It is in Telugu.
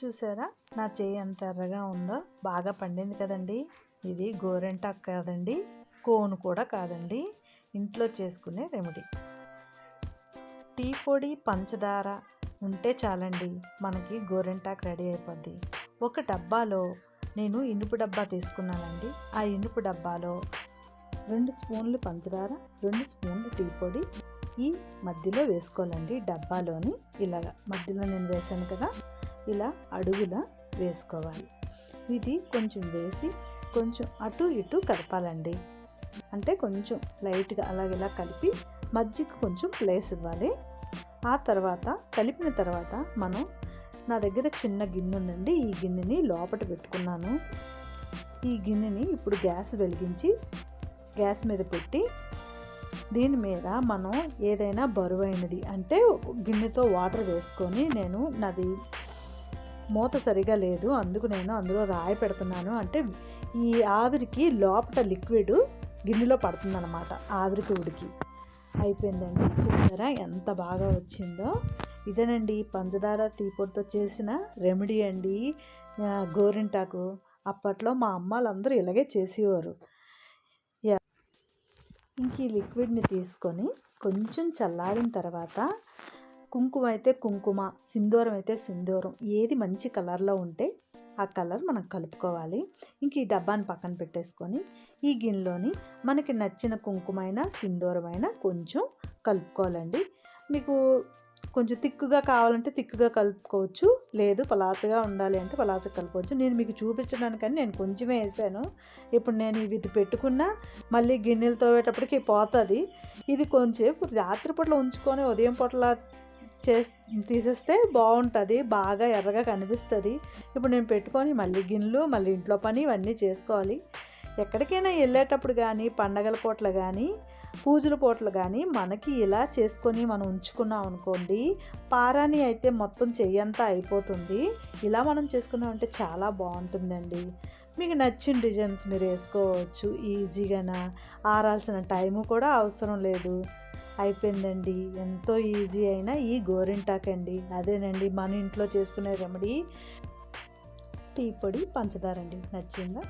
చూసారా? నా చేయి ఎంత ఎర్రగా ఉందో బాగా పండింది కదండి. ఇది గోరెంటాకు కాదండి కోను కూడా కాదండి. ఇంట్లో చేసుకునే రెమెడీ. టీ పొడి పంచదార ఉంటే చాలండి. మనకి గోరెంటాకు రెడీ అయిపోద్ది. ఒక డబ్బాలో నేను ఇనుపు డబ్బా తీసుకున్నానండి. ఆ ఇనుపు డబ్బాలో రెండు స్పూన్లు పంచదార రెండు స్పూన్లు టీ పొడి ఈ మధ్యలో వేసుకోవాలండి డబ్బాలోని. ఇలాగా మధ్యలో నేను వేసాను కదా ఇలా అడుగున వేసుకోవాలి. ఇది కొంచెం వేసి కొంచెం అటు ఇటు కలపాలండి అంటే కొంచెం లైట్గా అలాగేలా కలిపి మజ్జిగ కొంచెం ప్లేస్ ఇవ్వాలి. ఆ తర్వాత కలిపిన తర్వాత మనం నా దగ్గర చిన్న గిన్నె ఉందండి. ఈ గిన్నెని లోపల పెట్టుకున్నాను. ఈ గిన్నెని ఇప్పుడు గ్యాస్ వెలిగించి గ్యాస్ మీద పెట్టి దీని మీద మనం ఏదైనా బరువైనది అంటే గిన్నెతో వాటర్ వేసుకొని నేను నాది మూత సరిగా లేదు అందుకు నేను అందులో రాయి పెడుతున్నాను అంటే ఈ ఆవిరికి లోపల లిక్విడ్ గిన్నెలో పడుతుందన్నమాట ఆవిరికి ఉడికి. అయిపోయిందండి. చూసారా ఎంత బాగా వచ్చిందో? ఇదేనండి పంచదార టీ పొడితో చేసిన రెమెడీ అండి. గోరింటాకు. అప్పట్లో మా అమ్మాలందరూ ఇలాగే చేసేవారు. ఇంక ఈ లిక్విడ్ని తీసుకొని కొంచెం చల్లారిన తర్వాత కుంకుమ అయితే కుంకుమ సింధూరం అయితే సింధూరం. ఏది మంచి కలర్లో ఉంటే ఆ కలర్ మనం కలుపుకోవాలి. ఇంక ఈ డబ్బాని పక్కన పెట్టేసుకొని ఈ గిన్నెలోని మనకి నచ్చిన కుంకుమైన సింధూరమైన కొంచెం కలుపుకోవాలండి. మీకు కొంచెం తిక్కుగా కావాలంటే తిక్కుగా కలుపుకోవచ్చు. లేదు పలాచగా ఉండాలి అంటే పలాచగా కలుపుకోవచ్చు. నేను మీకు చూపించడానికని నేను కొంచెమే వేసాను. ఇప్పుడు నేను ఇది పెట్టుకున్నా మళ్ళీ గిన్నెలు తోవేటప్పటికి పోతుంది. ఇది కొంచెం రాత్రిపూట్ల ఉంచుకొని ఉదయం పూట్ల చే తీసేస్తే బాగుంటుంది బాగా ఎర్రగా కనిపిస్తుంది. ఇప్పుడు నేను పెట్టుకొని మళ్ళీ గిన్నెలు మళ్ళీ ఇంట్లో పని ఇవన్నీ చేసుకోవాలి. ఎక్కడికైనా వెళ్ళేటప్పుడు కానీ పండగల పూటలు కానీ పూజల పూటలు కానీ మనకి ఇలా చేసుకొని మనం ఉంచుకున్నాం అనుకోండి పారాని అయితే మొత్తం చెయ్యంతా అయిపోతుంది. ఇలా మనం చేసుకున్నామంటే చాలా బాగుంటుందండి. మీకు నచ్చిన డిజైన్స్ మీరు వేసుకోవచ్చు ఈజీగానా? ఆరాల్సిన టైము కూడా అవసరం లేదు. అయిపోయిందండి. ఎంతో ఈజీ అయినా ఈ గోరింటాక్ అండి అదేనండి మన ఇంట్లో చేసుకునే రెమెడీ. టీ పొడి పంచదారండి. నచ్చిందా?